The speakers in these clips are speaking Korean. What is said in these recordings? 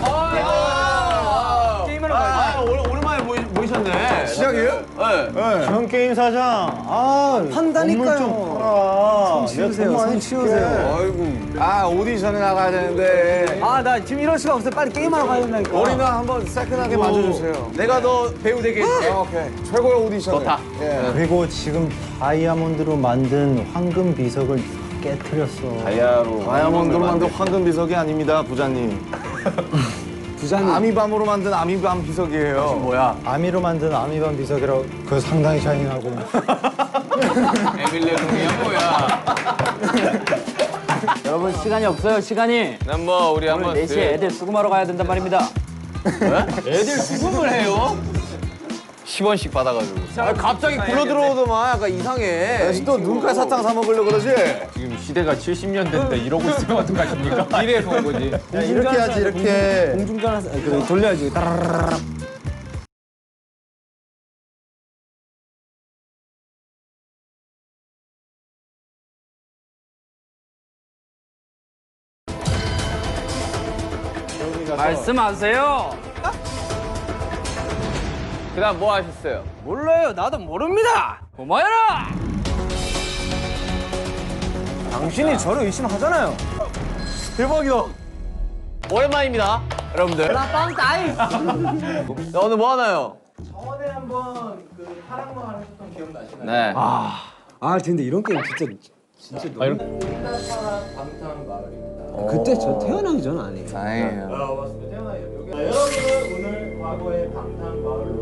게임. 아, 게임하러 아, 가야지. 아, 오랜만에 모이, 모이셨네. 시작이에요? 네. 형 게임 사장. 아, 판다니까요. 좀 팔아. 치우세요, 손 치우세요. 아이고. 아, 오디션에 나가야 되는데. 아, 나 지금 이럴 수가 없어. 빨리 게임하러 가야 된다니까. 머리나 한번 새끈하게 만져주세요. 내가 너 배우 되게 해줄게. 아, 오케이. 최고의 오디션. 좋다. 예. 그리고 지금 다이아몬드로 만든 황금 비석을 깨뜨렸어. 다이아로. 다이아몬드로 만든 황금 비석이 아닙니다, 부장님. 부자님. 아미밤으로 만든 아미밤 비석이에요. 뭐야? 아미로 만든 아미반 비석이라고 그거 상당히 샤이닝하고. 에밀레 룸이야 뭐야? 여러분 시간이 없어요 시간이 난 뭐 우리 한번 오늘 4시에 애들 수금하러 가야 된단 말입니다 애들 수금을 해요? 10원씩 받아가지고. 아, 갑자기 굴러 들어오더만 약간 이상해. 다시 또 눈깔 사탕 사 먹으려 그러지? 지금 시대가 70년대인데 이러고 있으면 어떡하십니까? 이래서 온 거지. 야, 이렇게 하지, 이렇게. 공중전 하세요. 그 돌려야지. 따라라라라. 말씀하세요 그다음 뭐 하셨어요? 몰라요 나도 모릅니다 고마워라 당신이 저를 의심하잖아요. 대박이다. 오랜만입니다, 여러분들. 나빵 따이 자, 오늘 뭐 하나요? 저번에 한번 그 파랑마 하셨던 기억 나시나요? 네. 아, 근데 이런 게임 진짜 진짜 너무. 방탄 마을입니다. 그때 저 태어나기 전 아니에요. 다행이에요. 아, 맞습니다. 여기 자, 여러분은 오늘 과거의 방탄 마을로.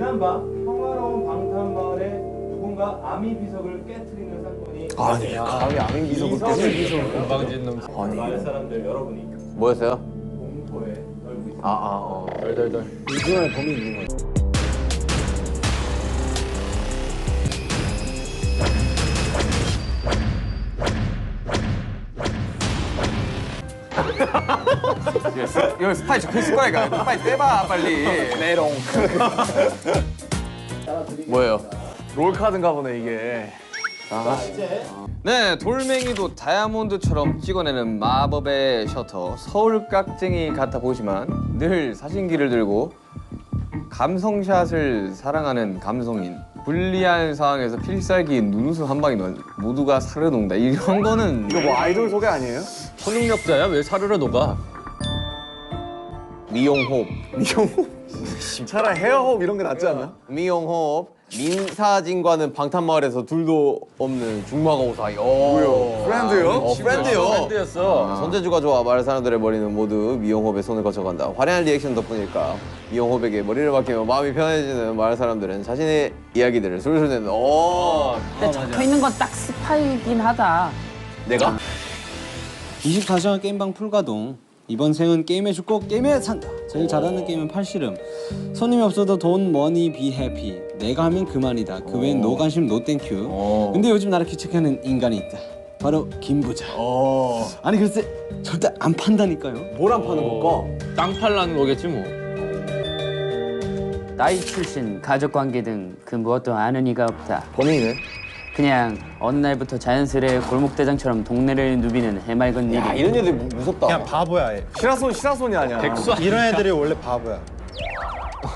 지난밤 평화로운 방탄 마을에 누군가 아미 비석을 깨뜨리는 사건이 아니, 감히 아미 비석을 깨지. 건방진 놈. 마을 사람들 여러분이 뭐였어요? 공포에 떨고 있습니다. 아, 아, 어. 덜덜덜. 이중에 범이 있는 거죠. 이거 스파이 저 스파이가 스파이 떼봐 빨리. 메롱. 뭐예요? 롤 카드인가 보네, 이게. 네, 돌멩이도 다이아몬드처럼 찍어내는 마법의 셔터 서울 깍쟁이 같아 보이지만 늘 사진기를 들고 감성샷을 사랑하는 감성인 불리한 상황에서 필살기인 눈웃음 한 방이 면 모두가 살을 녹는다 이런 거는 이거 뭐 아이돌 소개 아니에요? 초능력자야 왜 사르르 녹아? 미용호흡 미용호? 차라리 헤어호흡 이런 게 낫지 않나? 미용호흡 민사진과는 방탄마을에서 둘도 없는 중마가 오사이 뭐요? 프렌드요? 어, 프렌드요. 밴드였어. 손재주가 좋아 마을 사람들의 머리는 모두 미용호흡에 손을 거쳐간다. 화려한 리액션 덕분일까? 미용호흡에게 머리를 맡기면 마음이 편해지는 마을 사람들은 자신의 이야기들을 술술 내는. 오. 근데 적혀 있는 건 딱 스파이긴 하다. 내가? 24시간 게임방 풀가동 이번 생은 게임에 죽고 게임에 산다 제일 잘하는 게임은 팔씨름. 손님이 없어도 돈 머니 비 해피 내가 하면 그만이다. 그 외엔 노 관심 노 땡큐 근데 요즘 나를 귀찮게하는 인간이 있다. 바로 김부자 아니 글쎄 절대 안 판다니까요. 뭘 안 파는 걸까? 땅 팔라는 거겠지 뭐. 나이 출신 가족 관계 등 그 무엇도 아는 이가 없다. 범인이네. 그냥 어느 날부터 자연스레 골목대장처럼 동네를 누비는 해맑은 일이 야 이런 애들 무- 무섭다. 그냥 바보야. 얘. 시라손, 시라손이 아니야. 백수 이런 애들이 원래 바보야.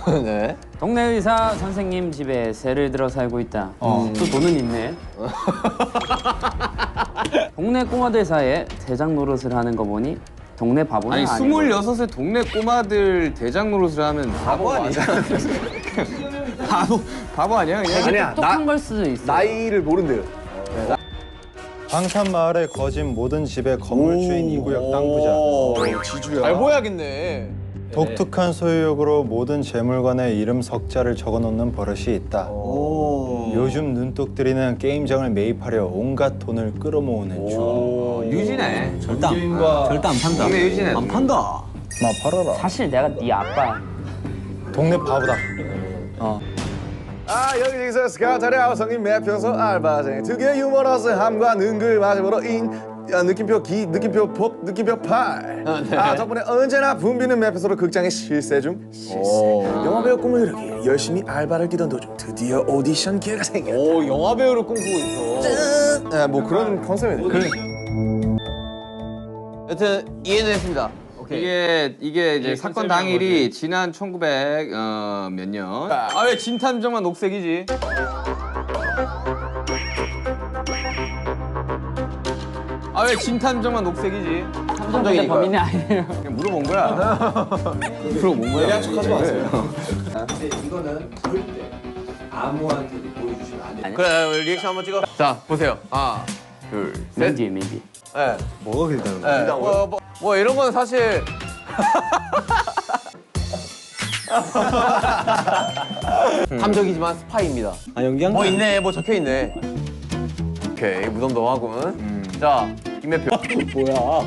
네. 동네 의사 선생님 집에 새를 들어 살고 있다. 또 돈은 있네. 동네 꼬마들 사이에 대장 노릇을 하는 거 보니 동네 바보는 아니 아니고. 스물여섯에 동네 꼬마들 대장 노릇을 하면 바보 아니야? 바보 바보 아니야 그냥? 아니야, 똑똑한 나, 걸 수도 있어. 나이를 모른대요. 방탄 마을에 거진 모든 집의 건물 주인 이 구역 땅 부자. 지주야. 잘 보여야겠네. 독특한 소유욕으로 모든 재물관에 이름 석자를 적어놓는 버릇이 있다. 요즘 눈독 들이는 게임장을 매입하려 온갖 돈을 끌어모으는 중. 어, 유진해. 절대 안, 절대 안 판다 유진해. 안 판다 마 팔아라. 사실 내가 네 아빠. 동네 바보다. 아 여기저기서 스카우터의 아우성인 매표소 알바생 특유의 유머러스 함과 능글 마지막으로 인 야, 느낌표 기, 느낌표 복, 느낌표 팔. 아, 덕분에 언제나 붐비는 매표소로 극장에 실세 중. 실세. 영화배우 꿈을 이루기 열심히 알바를 뛰던 도중 드디어 오디션 기회가 생겼다. 오 영화 배우를 꿈꾸고 있어. 아, 뭐 그런 컨셉이네. 그래. 여튼 이해는 했습니다. 이게 이게 이제 사건 당일이 지난 1900 어, 몇 년? 아 왜 진탐정만 녹색이지? 아 왜 진탐정만 녹색이지? 탐정인데 범인이 아니에요. 그냥 물어본 거야. 물어본 거야. 얘기한 척하지 마세요. 근데 이거는 절대 아무한테도 보여주시면 안 돼요. 그래 리액션 한번 찍어. 자 보세요. 하나, 둘, 셋. 뒤에. 네. 뭐가 길다는 네. 뭐, 뭐, 뭐 이런 건 사실 탐정이지만 스파이입니다. 아 연기한 뭐거 있네, 뭐 적혀 있네. 오케이 무덤덤하군. 자 김매표. 뭐야?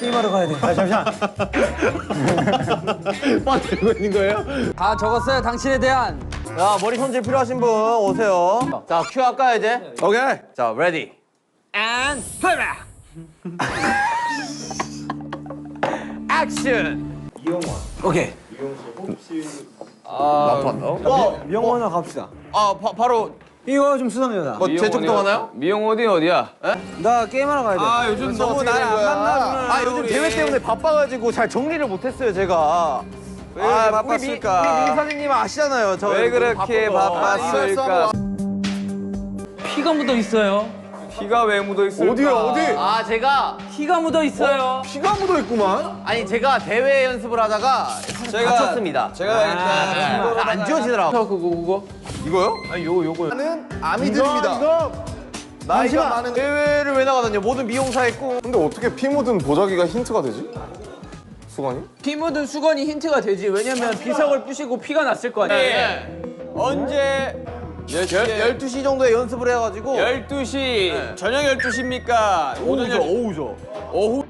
게임하러 가야 돼. 아 잠시만. 빠 들고 있는 거예요? 다 적었어요. 당신에 대한. 자 머리 손질 필요하신 분 오세요. 자 큐 할까 이제? 오케이. 자 레디. 앤 플라. 액션. 오케이. 나빠한다. 와, 명원아 갑시다. 아 바, 바로 이거 좀 수상해요 나. 뭐 제쪽도 하나요? 미용 어디 어디야? 나 게임하러 가야 돼. 아 요즘 너무 어떻게 된 날안 거야? 만나주는 아 요즘 대회 때문에 바빠가지고 잘 정리를 못했어요 제가 왜 아, 바빴을까? 우리, 우리 민사님 아시잖아요 저 왜 그렇게 바빴을까? 피가 묻어 있어요. 피가 왜 묻어 있을까? 어디야 어디? 아 제가 피가 묻어 있어요. 피가 묻어 있구만. 아니 제가 대회 연습을 하다가 제가 다쳤습니다 제가 일단 안 지워지더라고 그거 그거? 이거요? 아니 요거 요거. 나는 아미들입니다. 나이가 많은. 대회를 왜 나가다냐 모든 미용사에 꼭 근데 어떻게 피 묻은 보자기가 힌트가 되지? 수건이? 피 묻은 수건이 힌트가 되지. 왜냐면 비석을 부시고 피가 났을 거 아니야. 네. 언제 12시 정도에 연습을 해가지고 12시 저녁 12시입니까? 오후죠 오후죠 오후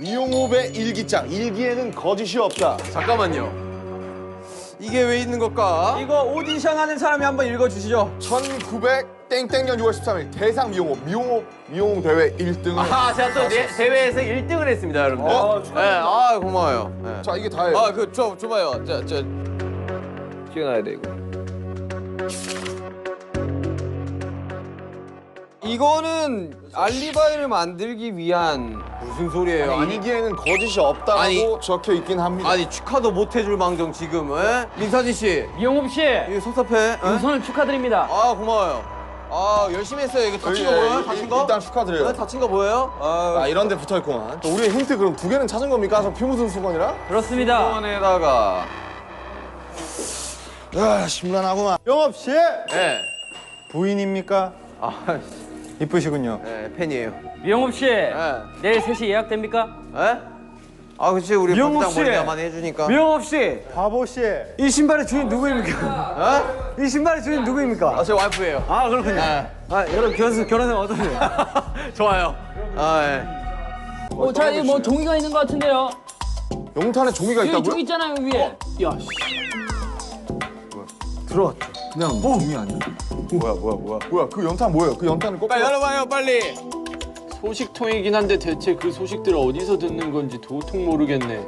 미용업의 일기장. 일기에는 거짓이 없다. 잠깐만요 이게 왜 있는 걸까? 이거 오디션 하는 사람이 한번 읽어 주시죠. 1900 땡땡년 6월 13일 대상 미용업 미용업 미용 대회 1등을. 아 제가 또 대, 대회에서 1등을 했습니다 여러분들 어, 네, 아 고마워요 네. 자 이게 다예요. 아그저 줘봐요 저저 찍어놔야 돼 이거. 이거는 알리바이를 만들기 위한 무슨 소리예요? 아니, 일기에는 거짓이 없다고 아니. 적혀 있긴 합니다. 아니 축하도 못 해줄 망정 지금 에? 민사진 씨 이용업 씨. 이거 섭섭해 에? 우선을 축하드립니다. 아 고마워요 아 열심히 했어요 이거 다친 거 예, 보여요? 일- 다친 거? 일단 축하드려요. 네, 다친 거 보여요? 아 아 이런 데 붙어 있구만. 우리 힌트 그럼 두 개는 찾은 겁니까? 저피 묻은 수건이랑? 그렇습니다. 수건에다가 아 심란하구만. 영업 씨 네. 부인입니까? 아 이쁘시군요. 네, 팬이에요 이용업 씨. 네. 내일 3시 예약됩니까? 에? 아 그치 우리 박장 씨. 머리가 많이 해주니까 명업 씨, 바보 씨. 이 신발의 주인 누구입니까? 에? 이 신발의 주인 누구입니까? 아, 제 와이프예요 아 그렇군요. 네. 아 여러분 결혼 결혼하면 어떠세요? 좋아요 아 예. 어, 자, 이거 뭐 종이가 있는 것 같은데요. 용탄에 종이가 여기 있다고요? 종이 있잖아요, 위에. 야, 들어왔죠. 그냥 종이 아니야? 뭐야 뭐야 뭐야. 뭐야 그 연탄 뭐예요? 그 연탄을 꼭. 빨리 열어봐요 빨리 소식통이긴 한데 대체 그 소식들을 어디서 듣는 건지 도통 모르겠네.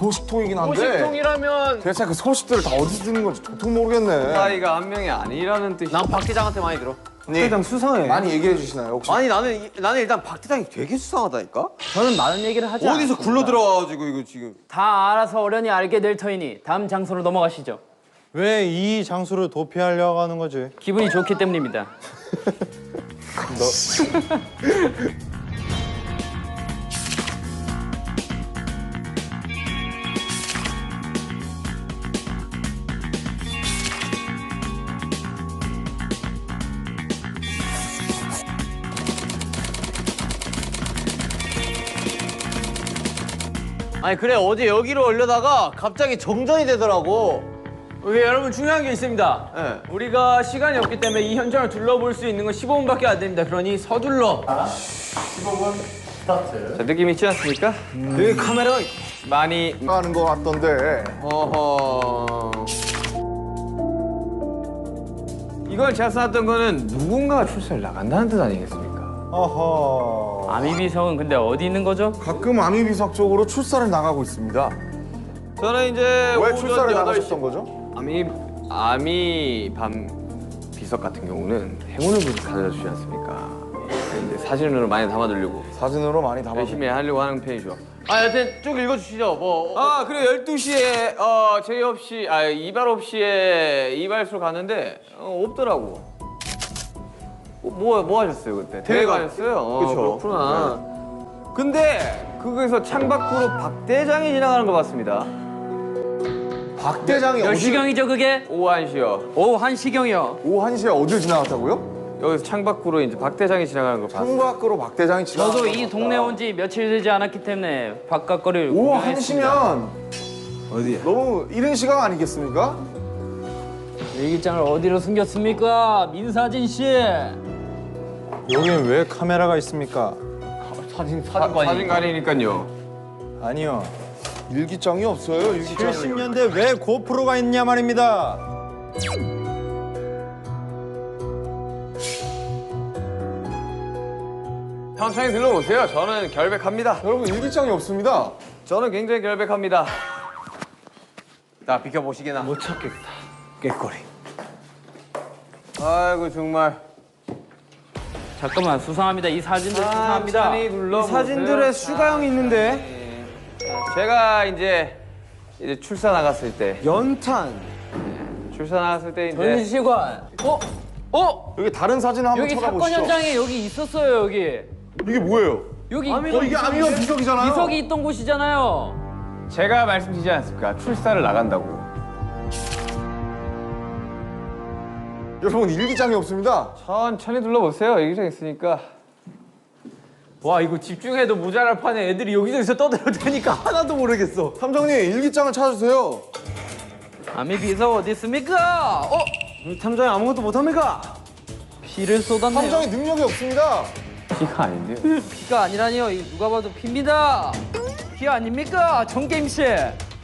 소식통이긴 한데. 소식통이라면 대체 그 소식들을 다 어디서 듣는 건지 도통 모르겠네. 아이가 한 명이 아니라는 뜻이. 난 박 대장한테 많이 들어 회장 수상해. 많이 얘기해 주시나요 혹시? 아니 나는 이- 나는 일단 박 대장이 되게 수상하다니까 저는 많은 얘기를 하지 어디서. 굴러 들어와가지고 이거 지금 다 알아서 어련히 알게 될 터이니 다음 장소로 넘어가시죠. 왜 이 장소를 도피하려고 하는 거지? 기분이 좋기 때문입니다. 아니 그래 어제 여기로 올려다가 갑자기 정전이 되더라고 오케이, 여러분 중요한 게 있습니다. 네. 우리가 시간이 없기 때문에 이 현장을 둘러볼 수 있는 건 15분밖에 안 됩니다. 그러니 서둘러. 15분 스타트. 자, 느낌 있지 않습니까? 여기 카메라가 많이 하는 거 같던데. 어허 이걸 제가 써놨던 거는 누군가가 출사를 나간다는 뜻 아니겠습니까? 어허. 아미 비석은 근데 어디 있는 거죠? 가끔 아미비석 쪽으로 출사를 나가고 있습니다. 저는 이제 왜 오전 출사를 8시 나가셨던 거죠? 아미 아미 밤 비석 같은 경우는 행운을 가져주지 않습니까? 이제 사진으로 많이 담아두려고 사진으로 많이 담아. 열심히 하려고 하는 편이죠. 아, 여튼 쭉 읽어주시죠. 뭐. 아, 그래 12시에 어 제이홉 씨, 아 이발업 씨의 이발소를 갔는데 어, 없더라고. 어, 뭐, 뭐 하셨어요 그때? 대회 대회가- 가셨어요? 어, 그쵸. 그렇구나. 근데 거기서 창밖으로 박 대장이 지나가는 걸 봤습니다. 박 대장이 몇 어디 시경이죠 그게? 오후 1시요. 오후 한 시경이요. 오후 1시에 어딜 지나갔다고요? 여기서 창밖으로 이제 박 대장이 지나가는 걸 봤어요. 창밖으로 박 대장이 지나갔다. 저도 이 동네 온 지 며칠 되지 않았기 때문에 바깥 거리를 오후 구경했습니다. 1시면 어디야? 너무 이른 시간 아니겠습니까? 일기장을 어디로 숨겼습니까? 민사진 씨. 여기는 왜 카메라가 있습니까? 사진 사진관이. 사진관이니까요. 아니요. 일기장이 없어요. 일기장이. 70년대 왜 고프로가 있냐 말입니다. 천천히 들러오세요. 저는 결백합니다. 여러분 일기장이 없습니다. 저는 굉장히 결백합니다. 자, 비켜보시게나. 못 찾겠다. 깨꼬리. 아이고, 정말. 잠깐만 수상합니다. 이 사진들 수상합니다. 천천히 눌러보세요. 사진들에 슈가형이 있는데 제가 이제 이제 출사 나갔을 때, 연탄 출사 나갔을 때 이제 전시관. 어? 어? 여기 다른 사진 한번 여기 쳐다보시죠. 사건 현장에 여기 있었어요 여기. 이게 뭐예요? 여기 어, 이게 아미원 비석이잖아요. 비석이 있던 곳이잖아요. 제가 말씀드리지 않습니까? 출사를 나간다고. 여러분 일기장이 없습니다. 천천히 둘러보세요. 여기저기 있으니까. 와 이거 집중해도 모자랄 판에 애들이 여기저기서 떠들어대니까 하나도 모르겠어 탐정님 일기장을 찾으세요. 아미 비석 어디 있습니까? 어? 탐정이 아무것도 못합니까? 피를 쏟았네요. 탐정이 능력이 없습니다. 피가 아닌데요. 피가 아니라니요. 이 누가 봐도 피입니다. 피 아닙니까? 정게임 씨.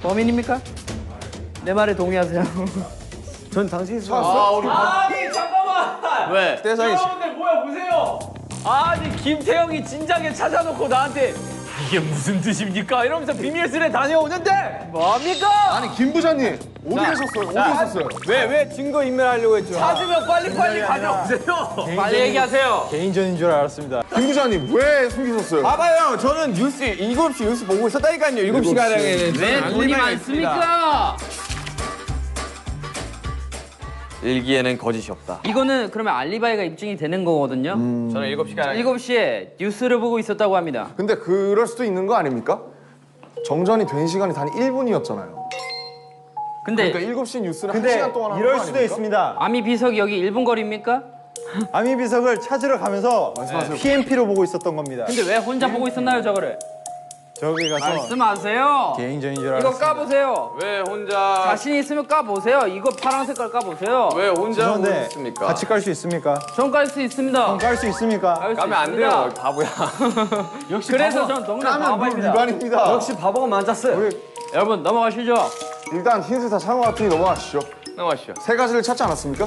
범인입니까? 내 말에 동의하세요. 전 당신이 아, 우리 아니 잠깐만 왜? 여러분들 뭐야 보세요 아니 김태형이 진작에 찾아놓고 나한테 이게 무슨 뜻입니까? 이러면서 비밀스레 다녀오는데 뭡니까? 아니 김 부장님 어디 계셨어요? 어디 있었어요? 왜 왜 증거 인멸하려고 했죠? 찾으면 빨리 빨리 가져오세요 빨리 얘기하세요 개인전인 줄 알았습니다. 김 부장님 왜 숨기셨어요? 봐봐요 저는 뉴스 7시 뉴스 보고 있었다니까요 7시간에 왜 돈이 많습니까? 일기에는 거짓이 없다. 이거는 그러면 알리바이가 입증이 되는 거거든요. 저는 7시간 7시에 뉴스를 보고 있었다고 합니다. 근데 그럴 수도 있는 거 아닙니까? 정전이 된 시간이 단 1분이었잖아요. 근데 그러니까 7시 뉴스를 근데 1시간 동안 하는 이럴 거 수도 아닙니까? 있습니다. 아미 비석이 여기 1분 거리입니까? 아미 비석을 찾으러 가면서 PMP로 보고 있었던 겁니다. 근데 왜 혼자 보고 있었나요, 저거를? 저기 가서 말씀하세요. 개인전인 줄 이거 알았습니다. 까보세요. 왜 혼자 자신 있으면 까보세요. 이거 파란 색깔 까보세요. 왜 혼자 죄송한데 오셨습니까? 같이 깔 수 있습니까? 전 깔 수 있습니다. 깔 수 있습니까? 깔수 가면 안 있습니다. 돼요, 바보야. 그래서 전 동네 까면 룰 바보입니다. 위반입니다. 역시 바보가 맞았어요 여러분 넘어가시죠. 일단 힌트 다찬것 같으니 넘어가시죠. 넘어가시죠. 세 가지를 찾지 않았습니까?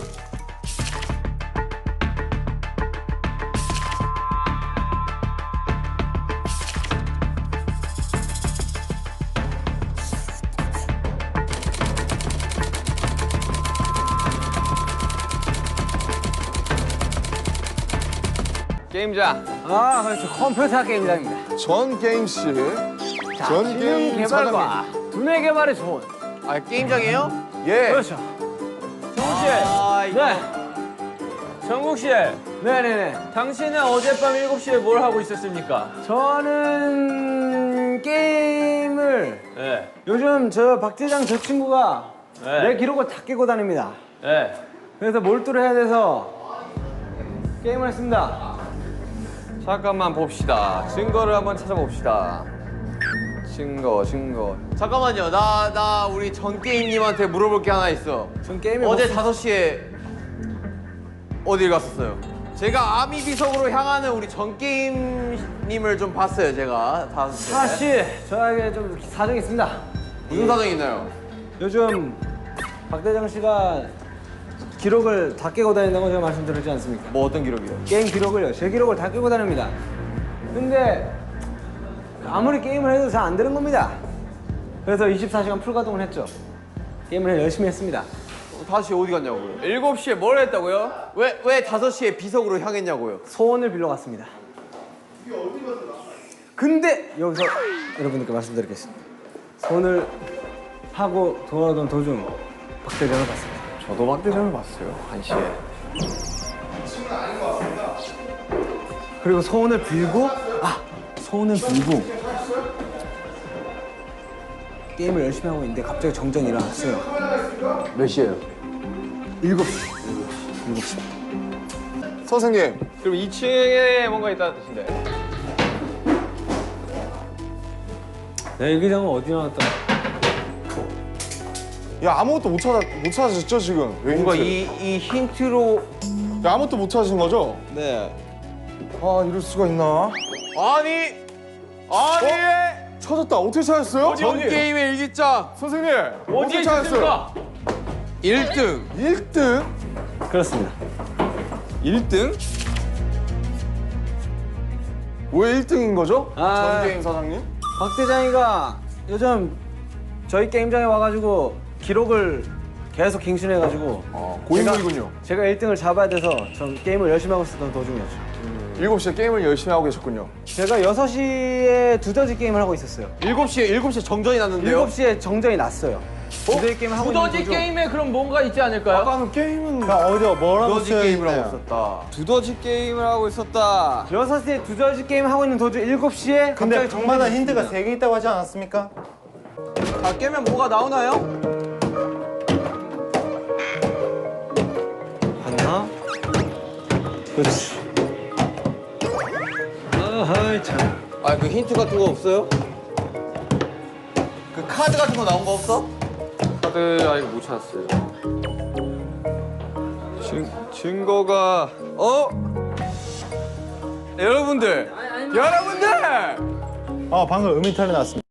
게임장. 아 그렇죠 컴퓨터 게임장입니다 전 게임 씨, 전 게임 개발과 두뇌 개발에 좋은 아, 게임장이에요? 예. 그렇죠 정국 씨 네. 정국 씨 네네네 당신은 어젯밤 7시에 뭘 하고 있었습니까? 저는 게임을 네. 요즘 저 박대장 저 친구가 네. 내 기록을 다 깨고 다닙니다. 네. 그래서 몰두를 해야 돼서 게임을 했습니다. 잠깐만 봅시다. 증거를 한번 찾아봅시다. 증거, 증거. 잠깐만요. 나, 나 우리 전 게임님한테 물어볼 게 하나 있어. 전 게임에 어제 뭐- 5시에 어딜 갔었어요? 제가 아미 비석으로 향하는 우리 전 게임님을 좀 봤어요. 제가 5시에. 사실 저에게 좀 사정이 있습니다. 무슨 사정이 있나요? 요즘 박 대장 씨가 기록을 다 깨고 다닌다고 제가 말씀드렸지 않습니까? 뭐 어떤 기록이요? 게임 기록을요. 제 기록을 다 깨고 다닙니다. 근데 아무리 게임을 해도 잘 안 되는 겁니다. 그래서 24시간 풀가동을 했죠. 게임을 열심히 했습니다. 다시 어디 갔냐고요? 7시에 뭘 했다고요? 왜, 왜 5시에 비석으로 향했냐고요? 소원을 빌러 갔습니다. 근데 여기서 여러분들께 말씀드리겠습니다. 소원을 하고 돌아오던 도중 박대장을 봤습니다. 저도 막대장을 봤어요, 1시에. 그리고 소원을 빌고 아 소원을 빌고 게임을 열심히 하고 있는데 갑자기 정전이 일어났어요. 몇 시에요? 7시. 7시. 선생님 그럼 2층에 뭔가 있다는 뜻인데. 내 일기장은 어디 나왔다? 야 아무것도 못 찾아 못 찾으셨죠 지금 왜 뭔가 힌트? 이, 이 힌트로. 야, 아무것도 못 찾으신 거죠? 네. 아 이럴 수가 있나? 아니! 아니! 찾았다 어떻게 찾았어요? 전 게임의 일기장! 선생님 어디에 어떻게 찾았어요? 있습니까? 1등! 1등? 그렇습니다. 1등? 왜 1등인 거죠? 아. 전 게임 사장님? 박 대장이가 요즘 저희 게임장에 와가지고 기록을 계속 갱신해가지고 어, 고인물이군요. 제가 1등을 잡아야 돼서 전 게임을 열심히 하고 있었던 도중이었죠. 7시에 게임을 열심히 하고 계셨군요. 제가 6시에 두더지 게임을 하고 있었어요. 7시에, 7시에 정전이 났는데요? 7시에 정전이 났어요. 두더지 게임을 하고 있는 두더지 도중 게임에 그럼 뭔가 있지 않을까요? 아까는 게임은 자, 어디요? 뭐라고 두더지 게임을 하고? 있었다. 두더지 게임을 하고 있었다. 6시에 두더지 게임 하고 있는 도중 7시에 근데 갑자기 정만한 정전이 힌트가 났습니다. 세개 있다고 하지 않았습니까? 다 깨면 뭐가 나오나요? 그렇지 아하이 참 아, 그 힌트 같은 거 없어요? 그 카드 같은 거 나온 거 없어? 카드 아직 못 찾았어요. 증, 증거가 어? 여러분들, 여러분들! 아, 방금 음이탈이 났습니다.